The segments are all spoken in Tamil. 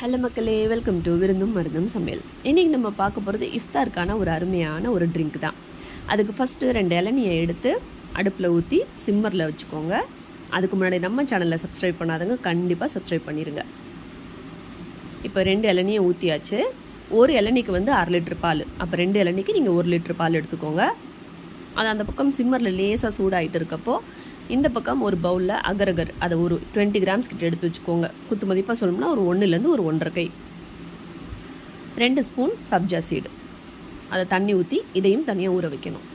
ஹலோ மக்களே வெல்கம் டு விருந்தும் மருந்தும் சமையல். இன்றைக்கி நம்ம பார்க்க போகிறது இஃப்தாருக்கான ஒரு அருமையான ஒரு ட்ரிங்க் தான். அதுக்கு ஃபஸ்ட்டு ரெண்டு இளநியை எடுத்து அடுப்பில் ஊற்றி சிம்மரில் வச்சுக்கோங்க. அதுக்கு முன்னாடி நம்ம சேனலில் சப்ஸ்கிரைப் பண்ணாதவங்க கண்டிப்பாக சப்ஸ்கிரைப் பண்ணிடுங்க இப்போ ரெண்டு இளநியை ஊற்றியாச்சு ஒரு இளநிக்கு வந்து அரை லிட்டர் பால். அப்போ ரெண்டு இளநிக்கு நீங்கள் ஒரு லிட்டர் பால் எடுத்துக்கோங்க. அது அந்த பக்கம் சிம்மரில் லேசாக சூடாகிட்டு இருக்கப்போ இந்த பக்கம் ஒரு பவுலில் அகரகர் அதை ஒரு டுவெண்ட்டி கிராம்ஸ் கிட்ட எடுத்து வச்சுக்கோங்க. குத்து மதிப்பாக சொல்லணும்னா ஒரு ஒன்றுலேருந்து ஒரு ஒன்றரை கை. ரெண்டு ஸ்பூன் சப்ஜா சீடு அதை தண்ணி ஊற்றி இதையும் தனியாக ஊற வைக்கணும்.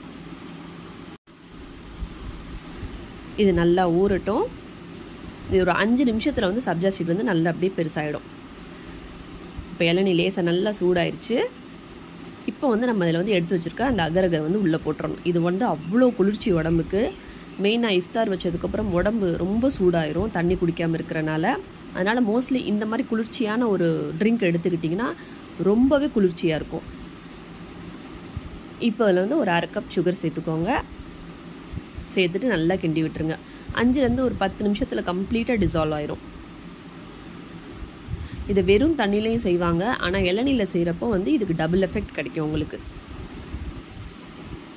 இது நல்லா ஊறட்டும். இது ஒரு அஞ்சு நிமிஷத்தில் வந்து சப்ஜா சீடு வந்து நல்லா அப்படியே பெருசாகிடும் இப்போ இளநீ லேசாக நல்லா சூடாயிருச்சு. இப்போ வந்து நம்ம இதில் வந்து எடுத்து வச்சுருக்க அந்த அகரகர் வந்து உள்ளே போட்டுறணும். இது வந்து அவ்வளோ குளிர்ச்சி உடம்புக்கு மெயினாக இஃப்தார் வச்சதுக்கப்புறம் உடம்பு ரொம்ப சூடாயிரும் தண்ணி குடிக்காமல் இருக்கிறனால. அதனால் மோஸ்ட்லி இந்த மாதிரி குளிர்ச்சியான ஒரு ட்ரிங்க் எடுத்துக்கிட்டிங்கன்னா ரொம்பவே குளிர்ச்சியாக இருக்கும். இப்போ அதில் வந்து ஒரு அரை கப் சுகர் சேர்த்துக்கோங்க. சேர்த்துட்டு நல்லா கிண்டி விட்டுருங்க. அஞ்சுலேருந்து ஒரு பத்து நிமிஷத்தில் கம்ப்ளீட்டாக டிசால்வ் ஆயிரும். இதை வெறும் தண்ணிலையும் செய்வாங்க. ஆனால் இளநீரில் செய்கிறப்போ வந்து இதுக்கு டபுள் எஃபெக்ட் கிடைக்கும் உங்களுக்கு.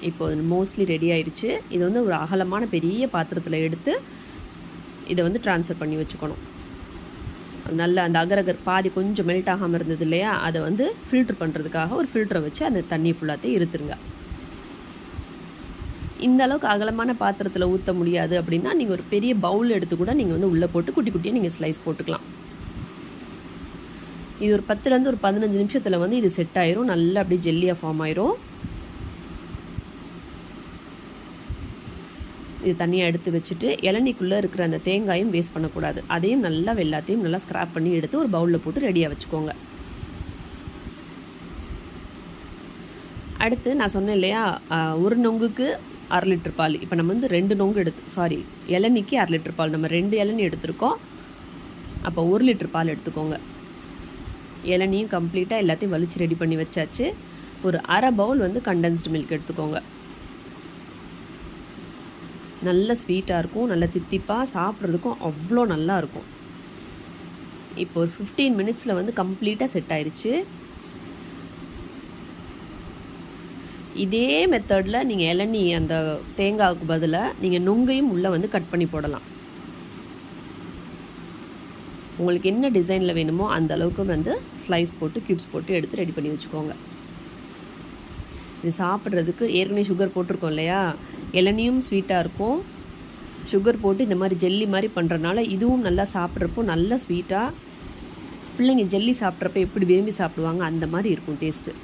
இப்போ மோஸ்ட்லி ரெடி ஆயிடுச்சு. இது வந்து ஒரு அகலமான பெரிய பாத்திரத்தில் எடுத்து இதை வந்து ட்ரான்ஸ்ஃபர் பண்ணி வச்சுக்கணும். நல்ல அந்த அகரகர் பாதி கொஞ்சம் மெல்ட் ஆகாமல் இருந்தது இல்லையா? அதை வந்து ஃபில்ட்ரு பண்ணுறதுக்காக ஒரு ஃபில்டரை வச்சு அந்த தண்ணி ஃபுல்லாத்தையும் இருத்துருங்க இந்த அளவுக்கு அகலமான பாத்திரத்தில் ஊற்ற முடியாது அப்படின்னா நீங்கள் ஒரு பெரிய பவுல் எடுத்து கூட நீங்கள் வந்து உள்ளே போட்டு குட்டி குட்டியாக நீங்கள் ஸ்லைஸ் போட்டுக்கலாம். இது ஒரு பத்துலேருந்து ஒரு பதினஞ்சு நிமிஷத்தில் வந்து இது செட் ஆயிரும். நல்லா அப்படியே ஜெல்லியாக ஃபார்ம் ஆயிரும். இது தனியாக எடுத்து வச்சுட்டு இளநிக்குள்ளே இருக்கிற அந்த தேங்காயும் வேஸ்ட் பண்ணக்கூடாது. அதையும் நல்லா எல்லாத்தையும் நல்லா ஸ்க்ராப் பண்ணி எடுத்து ஒரு பவுலில் போட்டு ரெடியாக வச்சுக்கோங்க. அடுத்து நான் சொன்னேன் இல்லையா ஒரு நொங்குக்கு அரை லிட்டர் பால். இப்போ நம்ம வந்து ரெண்டு நொங்கு எடுத்து சாரி இளநிக்கு அரை லிட்டர் பால். நம்ம ரெண்டு இளநி எடுத்திருக்கோம். அப்போ ஒரு லிட்டர் பால் எடுத்துக்கோங்க. இளநியும் கம்ப்ளீட்டாக எல்லாத்தையும் வலிச்சு ரெடி பண்ணி வச்சாச்சு. ஒரு அரை பவுல் வந்து கண்டென்ஸ்டு மில்க் எடுத்துக்கோங்க. நல்ல ஸ்வீட்டாக இருக்கும் நல்ல தித்திப்பாக சாப்பிட்றதுக்கும் அவ்வளோ நல்லாயிருக்கும் இப்போ ஒரு ஃபிஃப்டீன் மினிட்ஸில் வந்து கம்ப்ளீட்டாக செட் ஆயிடுச்சு இதே மெத்தடில் நீங்கள் இளநீ அந்த தேங்காவுக்கு பதிலாக நீங்கள் நுங்கையும் உள்ளே வந்து கட் பண்ணி போடலாம். உங்களுக்கு என்ன டிசைனில் வேணுமோ அந்த அளவுக்கு வந்து ஸ்லைஸ் போட்டு க்யூப்ஸ் போட்டு எடுத்து ரெடி பண்ணி வச்சுக்கோங்க. இது சாப்பிட்றதுக்கு ஏற்கனவே சுகர் போட்டிருக்கோம் இல்லையா? இளநியும் ஸ்வீட்டாக இருக்கும். சுகர் போட்டு இந்த மாதிரி ஜெல்லி மாதிரி பண்ணுறனால இதுவும் நல்லா சாப்பிட்றப்போ நல்லா ஸ்வீட்டாக பிள்ளைங்க ஜெல்லி சாப்பிட்றப்ப எப்படி விரும்பி சாப்பிடுவாங்க அந்த மாதிரி இருக்கும் டேஸ்ட்டு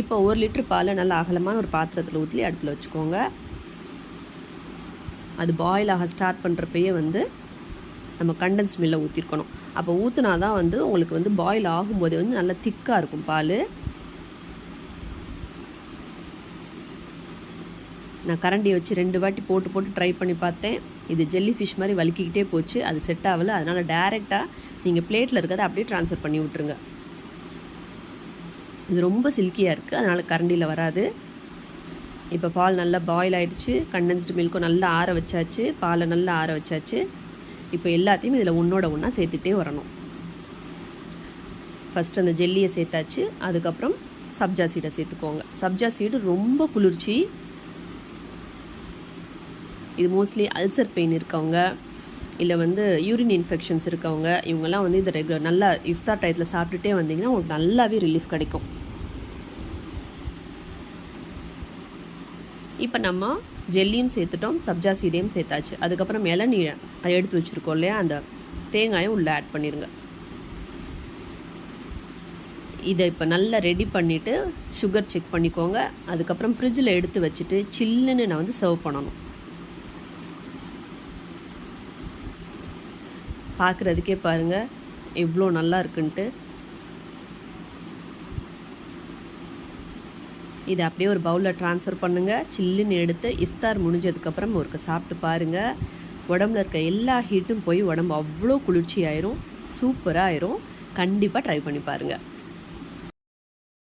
இப்போ ஒரு லிட்ரு பாலை நல்லா அகலமான ஒரு பாத்திரத்தில் ஊற்றி அடுப்பில் வச்சுக்கோங்க. அது பாயில் ஆக ஸ்டார்ட் பண்ணுறப்பயே வந்து நம்ம கண்டன்ஸ் மில்லை ஊற்றிருக்கணும் அப்போ ஊற்றினா தான் வந்து உங்களுக்கு வந்து பாயில் ஆகும்போது வந்து நல்லா திக்காக இருக்கும் பால். நான் கரண்டியை வச்சு ரெண்டு வாட்டி போட்டு போட்டு ட்ரை பண்ணி பார்த்தேன். இது ஜெல்லி ஃபிஷ் மாதிரி வலிக்கிக்கிட்டே போச்சு. அது செட் ஆகலை. அதனால் டேரெக்டாக நீங்கள் பிளேட்டில் இருக்கிறத அப்படியே ட்ரான்ஸ்ஃபர் பண்ணி விட்ருங்க இது ரொம்ப சில்கியாக இருக்குது அதனால் கரண்டியில் வராது. இப்போ பால் நல்லா பாயில் ஆகிடுச்சு கண்டென்ஸ்டு மில்க்கும் நல்லா ஆற வச்சாச்சு. பாலை நல்லா ஆற வச்சாச்சு. இப்போ எல்லாத்தையும் இதில் ஒன்றோட ஒன்றா சேர்த்துட்டே வரணும். ஃபஸ்ட் அந்த ஜெல்லியை சேர்த்தாச்சு. அதுக்கப்புறம் சப்ஜா சீடை சேர்த்துக்கோங்க. சப்ஜா சீடு ரொம்ப குளிர்ச்சி. இது மோஸ்ட்லி அல்சர் பெயின் இருக்கவங்க இல்லை வந்து யூரின் இன்ஃபெக்ஷன்ஸ் இருக்கவங்க இவங்கெல்லாம் வந்து இந்த ரெகுலர் நல்லா இஃப்தார் டயத்தில் சாப்பிட்டுட்டே வந்தீங்கன்னா உங்களுக்கு நல்லாவே ரிலீஃப் கிடைக்கும். இப்போ நம்ம ஜெல்லியும் சேர்த்துட்டோம் சப்ஜா சீடையும் சேர்த்தாச்சு. அதுக்கப்புறம் இளநீரை அதை எடுத்து வச்சுருக்கோம் இல்லையா? அந்த தேங்காயும் உள்ளே ஆட் பண்ணிடுங்க இதை இப்போ நல்லா ரெடி பண்ணிவிட்டு சுகர் செக் பண்ணிக்கோங்க. அதுக்கப்புறம் ஃப்ரிட்ஜில் எடுத்து வச்சுட்டு சில்லுன்னு நான் வந்து சர்வ் பண்ணணும். பார்க்குறதுக்கே பாருங்கள் எவ்வளோ நல்லா இருக்குன்ட்டு. இதை அப்படியே ஒரு பவுலில் ட்ரான்ஸ்ஃபர் பண்ணுங்கள் சில்லுன்னு எடுத்து இஃப்தார் முடிஞ்சதுக்கப்புறம் ஒருக்க சாப்பிட்டு பாருங்கள் உடம்புல இருக்க எல்லா ஹீட்டும் போய் உடம்பு அவ்வளோ குளிர்ச்சி ஆயிரும் சூப்பராக ஆயிரும் கண்டிப்பாக ட்ரை பண்ணி பாருங்கள்